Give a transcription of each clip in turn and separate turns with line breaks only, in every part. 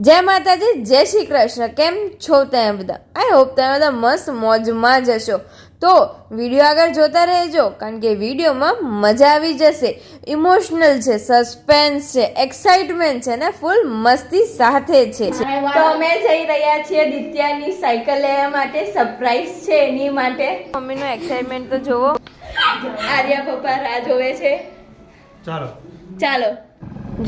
જય માતાજી જય શ્રી કૃષ્ણ. કેમ છો તમે બધા? આઈ હોપ તમે બધા મસ્ત મોજમાં જ હશો. તો વીડિયો આગળ જોતા રહેજો કારણ કે વિડીયોમાં મજા આવી જશે. ઇમોશનલ છે સસ્પેન્સ છે એક્સાઇટમેન્ટ છે ને ફૂલ મસ્તી સાથે છે. તો અમે જઈ રહ્યા છીએ દિત્યાની સાયકલ લેવા માટે. સરપ્રાઈઝ છે એની માટે. મમ્મીનો એક્સાઇટમેન્ટ તો જોવો. આર્યા પપ્પા રાહ જોવે છે.
ચાલો.
ચાલો.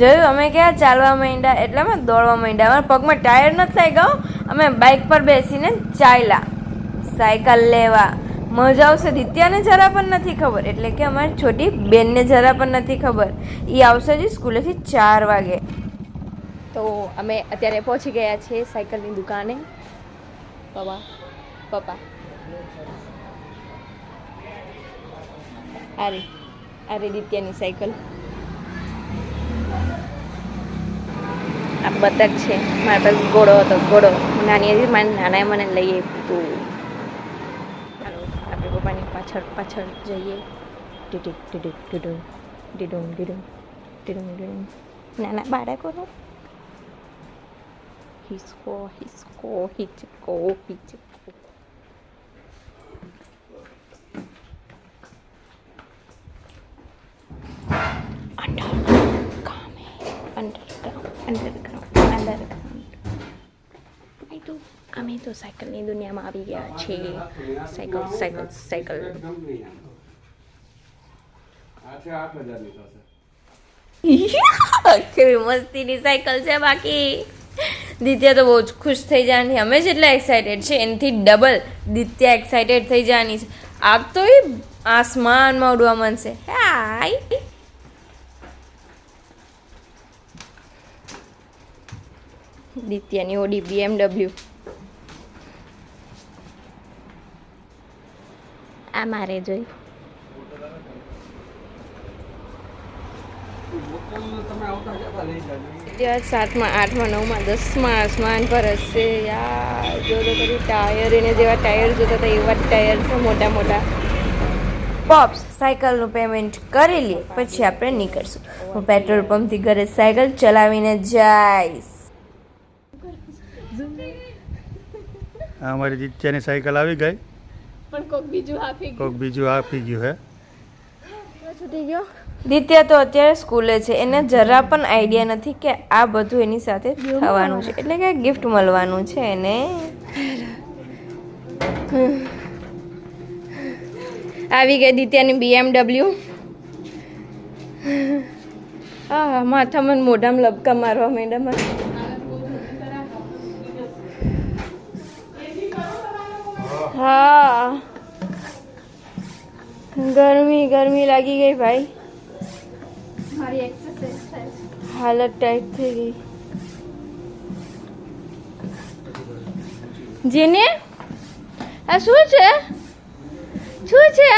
જોયું? અમે ક્યાં ચાલવા માંડ્યા? અમે દોડવા માંડ્યા. અમારા પગમાં ટાયર નથી થઈ ગયો. અમે બાઇક પર બેસીને ચાલ્યા. સાયકલ લેવા. મજા આવશે. દિત્યાને જરા પણ નથી ખબર. એટલે કે અમારી છોટી બેનને જરા પણ નથી ખબર. એ આવશે જ સ્કૂલેથી ચાર વાગે. તો અમે અત્યારે પહોંચી ગયા છીએ સાયકલની દુકાને. પપ્પા પપ્પા. અરે અરે દિત્યાની સાયકલ. આ બતક છે મારા પાસે ઘોડો હતો ઘોડો હું નાની હતી મારી નાનાએ મને લઈ આપ્યું ચાલો આપણે પપ્પાની પાછળ પાછળ જઈએ ટીટીક ટીટીક ટીડું ટીડું ટીડું ટીડું ટીડું નાના બાળકોનો હિસકો હિસકો હિચકો હિચકો underground, underground, underground. તો સાયકલની દુનિયામાં આવી ગયા છે સાયકલ સાયકલ સાયકલ કેવી મસ્તીની સાયકલ છે બાકી દિત્યા તો બહુ જ ખુશ થઈ જવાની અમે જેટલા એક્સાઇટેડ છે એનાથી ડબલ દિત્યા એક્સાઇટેડ થઈ જવાની છે આ તો એ આસમાનમાં ઉડવા માંડશે હાય દિત્યાની ઓડી બીએમડબલ્યુ આ મારે જોઈ. ત્યાં સાતમાં આઠમાં નવમાં દસમાં આસમાન પર હશે. યાર જો તો કરી ટાયર એને જેવા ટાયર જોતા હતા એવા ટાયર છે મોટા મોટા. પોપ્સ સાયકલનું પેમેન્ટ કરી લે પછી આપણે નીકળશું. હું પેટ્રોલ પંપથી ઘરે સાયકલ ચલાવીને જઈશ.
અમારી જીત્યાની સાયકલ આવી ગઈ.
પણ કોક બીજું આપી
કોઈક બીજું આપી ગયું હે.
છૂટી ગયો. દિત્યા તો અત્યારે સ્કૂલે છે. એને જરા પણ આઈડિયા નથી કે આ બધું એની સાથે થવાનું છે. એટલે કે ગિફ્ટ મળવાનું છે એને. આવી ગઈ દિત્યાની બીએમડબલ્યુ હા માથામાં મોઢામાં લબકા મારવા માંડ્યા હા. ગરમી ગરમી લાગી ગઈ ભાઈ. હાલત ટાઈટ થઈ ગઈ. જેને? આ શું છે? શું છે?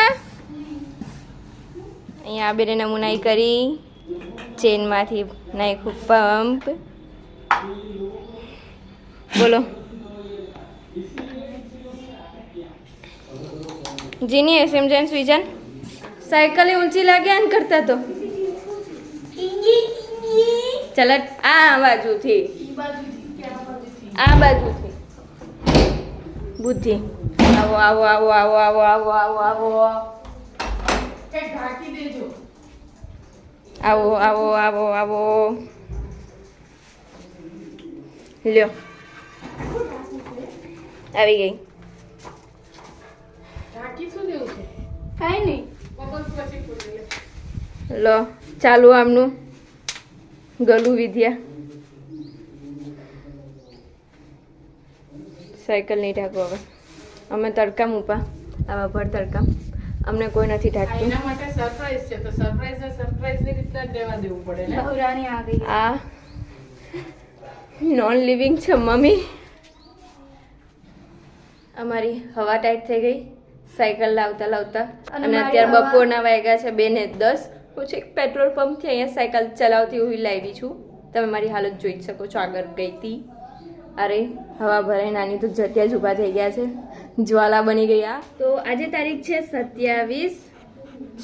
અહીંયા બેને નમૂનાઈ કરી. ચેનમાંથી નાખ્યું પંપ. બોલો. જીની એસએમ જેન્સ વિજન સાયકલ ઊંચી લાગે આન કરતા તો? ચાલ, આ બાજુથી. આ બાજુથી. બુદ્ધિ. આવો આવો આવો આવો આવો આવો આવો આવો. આવો આવો આવો આવો. લ્યો. આવી ગઈ. લો ચાલુ આમનું. ગલું વિદ્યા. સાયકલ નહીં ઢાંકવું હવે. અમે તડકા મૂપા આવા ભર તડકા અમને કોઈ નથી ઢાંકતું.
એના માટે સરપ્રાઈઝ છે તો સરપ્રાઈઝ ને સરપ્રાઈઝની રીતના જ રહેવા દેવું પડે ને?
આ નોન લિવિંગ છે મમ્મી. અમારી હવા ટાઈટ થઈ ગઈ. સાયકલ લાવતા લાવતા. અને અત્યારે બપોરના વાગ્યા છે બે ને દસ. હું છે પેટ્રોલ પંપથી અહીંયા સાયકલ ચલાવતી હું લાવી છું. તમે મારી હાલત જોઈ શકો છો આગળ ગઈ હતી અરે હવા ભરાઈ નાની તો જત્યા જ ઊભા થઈ ગયા છે. જ્વાલા બની ગયા. તો આજે તારીખ છે સત્યાવીસ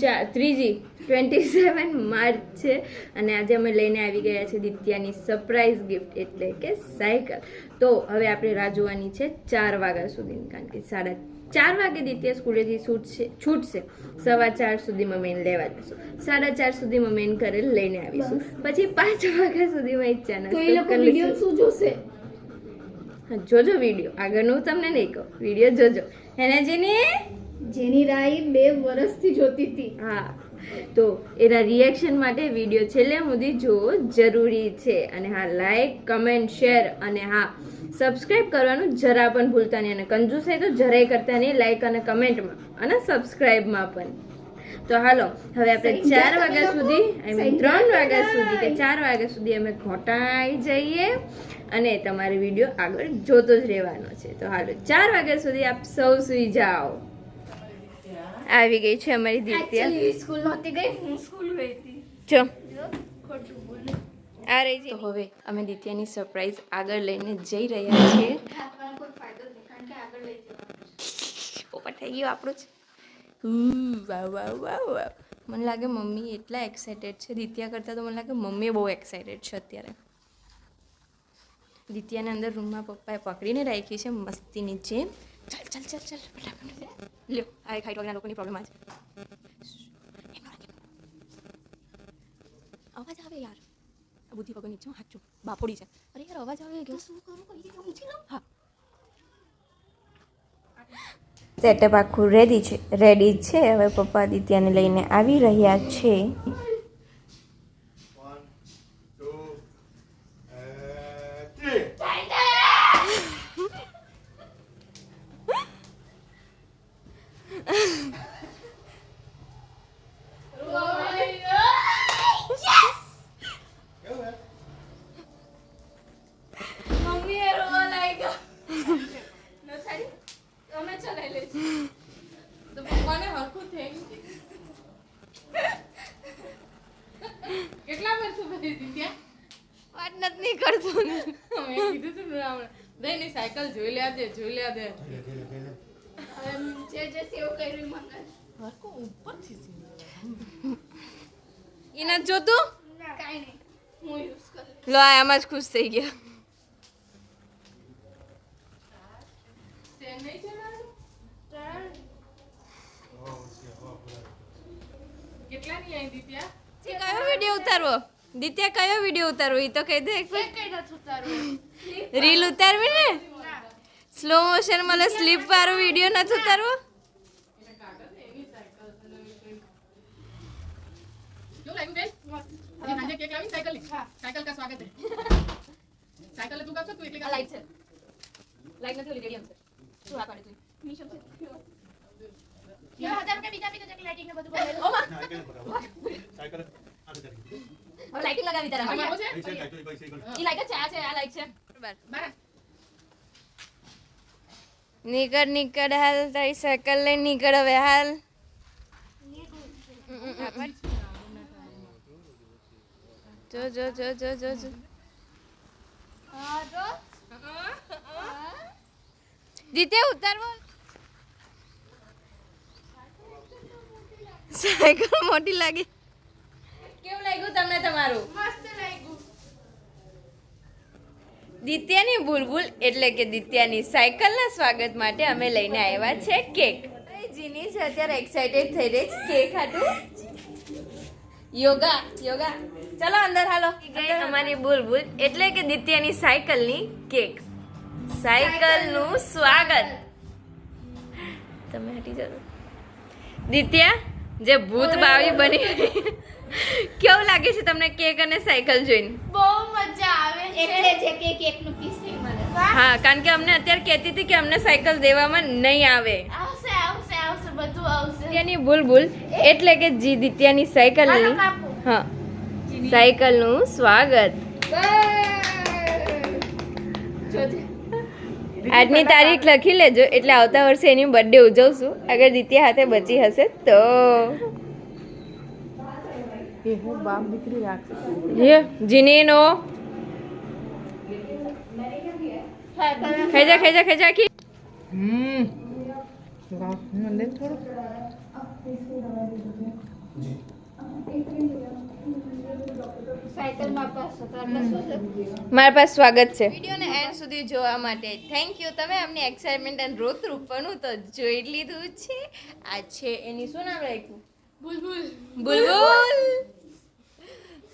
ચાર ત્રીજી ટ્વેન્ટી સેવન માર્ચ છે. અને આજે અમે લઈને આવી ગયા છે દિત્યાની સરપ્રાઈઝ ગિફ્ટ એટલે કે સાયકલ. તો હવે આપણે રાહ જોવાની છે ચાર વાગ્યા સુધી કારણ કે સાડા ચાર વાગે દિત્યા સ્કૂલેથી છૂટશે છૂટશે. સવા ચાર સુધીમાં મેન લેવા જશું સાડા ચાર સુધીમાં મેન ઘરે લઈને આવીશું. પછી પાંચ વાગ્યા સુધીમાં ઈચ્છા
નથી વીડિયો શું જોશે?
જોજો વીડિયો. આગળનું હું તમને નહીં કહું. વીડિયો જોજો. એને જેને?
જેની રાઈ બે વર્ષથી જોતી હતી.
હા. તો એના રિએક્શન માટે વીડિયો છેલ્લે સુધી જોવો જરૂરી છે. અને હા લાઈક કમેન્ટ શેર અને હા સબસ્ક્રાઇબ કરવાનું જરા પણ ભૂલતા નહીં અને હોય તો જરાય કરતા નહીં લાઈક અને કમેન્ટમાં અને સબસ્ક્રાઇબમાં પણ. તો હાલો હવે આપણે ચાર વાગ્યા સુધી આઈ મીન ત્રણ વાગ્યા સુધી કે ચાર વાગ્યા સુધી અમે ઘોટાઈ જઈએ અને તમારે વીડિયો આગળ જોતો જ રહેવાનો છે. તો હાલો ચાર વાગ્યા સુધી આપ સૌ સુઈ જાઓ. આવી ગઈ છે અમારી
દીકરી સ્કૂલ નહોતી ગઈ? હું સ્કૂલ ગઈ હતી.
જો. આ રહી છે હવે અમે દિત્યાની સરપ્રાઈઝ આગળ લઈને જઈ રહ્યા છીએ.
આપવાનો કોઈ ફાયદો જ નહીં કારણ કે આગળ લઈ જવાનું.
પોપટ થઈ ગયો આપણું જ. વાહ વાવ વાવ વાવ મને લાગે મમ્મી એટલા એક્સાઇટેડ છે. દિત્યા કરતાં તો મને લાગે મમ્મી બહુ એક્સાઇટેડ છે અત્યારે. દિત્યાને અંદર રૂમમાં પપ્પાએ પકડીને રાખી છે મસ્તીની જેમ. ચાલ ચાલ ચાલ ચાલ ફટાફટ લ્યો આ એક હાઈટ વગરના લોકોની પ્રોબ્લેમ આ છે. અવાજ આવે યાર. બુદ્ધિ વગરની છું હાચું. બાપોડી છે અરે યાર અવાજ આવે
તો શું કરું? કઈ રીતે ઊંચી લઉં
હા. સેટઅપ આખું રેડી છે. રેડી છે. હવે પપ્પા દિત્યાને લઈને આવી રહ્યા છે
મમ્મી એ રોવા લાગ્યા ન સારી અમે ચલાવી લઈશું
તો પપ્પાને હરખું થઈ કેટલા વર્ષો પછી દીધ્યા
વાત નથી કરતો
મેં કીધું તું ને હમણાં. દઈ સાયકલ જોઈ લે દે જોઈ લે દે.
એમ જે જે સેવ કર્યું મને.
હરખું ઉપરથી સીધું.
ઇના જોતું?
કાઈ નહીં. હું યુઝ કરું.
લો આ આમાં જ ખુશ થઈ ગયા?
કેટલાની આવી દીધ્યા
તે કયો વીડિયો ઉતારવો? દિત્યા કયો વીડિયો ઉતારવો એ તો કહી દે એક વાર.
એ કઈ નથી ઉતારવું
રીલ ઉતારવી ને સ્લો મોશન મને સ્લીપ વાળો વીડિયો નથી ઉતારવો
કેવું લાગ્યું બેન આજે સાંજે કેક લાવી સાયકલ
લાઇટિંગ
હવે લાઈટિંગ લગાવી તારા
આવો છે?
ઈ લાઈટ છે આ છે આ લાઈટ છે.
બરાબર.
નીકળ નીકળ હાલ તારી સાયકલ લઈ નીકળ હવે હાલ. જો જો જો જો જો જો. જીતે ઉતારવો. સાયકલ મોટી લાગી. લાગ્યું તમારું?
મસ્ત લાગ્યું.
દિત્યાની બુલબુલ એટલે કે દિત્યાની સાયકલના સ્વાગત માટે અમે લઈને આવ્યા છે કેક. જીની છે અત્યારે એક્સાઇટેડ થઈ રહી છે કેક હાટું. યોગા યોગા. ચલો અંદર હાલો. ગઈ અમારી બુલબુલ એટલે કે દિત્યાની સાયકલની કેક. સાયકલનું સ્વાગત. તમે હટી જાઓ. દિત્યા જે ભૂત બાવી બની. કેવું લાગે છે તમને કેક અને સાયકલ જોઈને?
બહુ મજા આવે છે. એટલે જે કે કેકનું પીસ નહીં મળે.
હા. કારણ કે અમને અત્યારે કહેતી હતી કે અમને સાયકલ દેવામાં નહીં આવે.
આવશે આવશે આવશે બધું આવશે.
તેની ભૂલ ભૂલ. એટલે કે જી દિત્યાની સાયકલની
હા.
હા સાયકલનું સ્વાગત.
જોજે
આજની તારીખ લખી લેજો એટલે આવતા વર્ષે એની બર્થડે ઉજવશું. અગર દિત્યા હાથે બચી હશે તો.
એ હું બાપ દીકરી રાખશે
હે જીનીનો ખેજા ખેજા ખેજા કી
હમ. મને થોડું.
મારા પાસે સ્વાગત છે. વિડીયોને એન્ડ સુધી જોવા માટે થેન્ક યુ તમે અમને એક્સાઇટમેન્ટ અને રોત રૂપવાનું તો જોઈ લીધું છે. આ છે એની શું નામ રાખ્યું?
બુલબુલ.
બુલબુલ.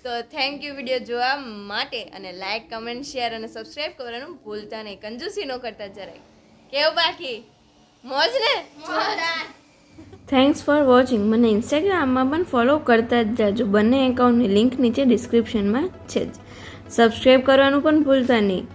તો થેન્ક યુ વીડિયો જોવા માટે અને લાઈક કમેન્ટ શેર અને સબસ્ક્રાઈબ કરવાનું ભૂલતા નહીં. કંજૂસી ન કરતા જરાય. કેવું બાકી? મોજ ને? થેન્ક્સ ફોર વોચિંગ મને ઇન્સ્ટાગ્રામમાં પણ ફોલો કરતા જ જાજો. બંને એકાઉન્ટની લિંક નીચે ડિસ્ક્રિપ્શનમાં છે જ. સબસ્ક્રાઇબ કરવાનું પણ ભૂલતા નહીં.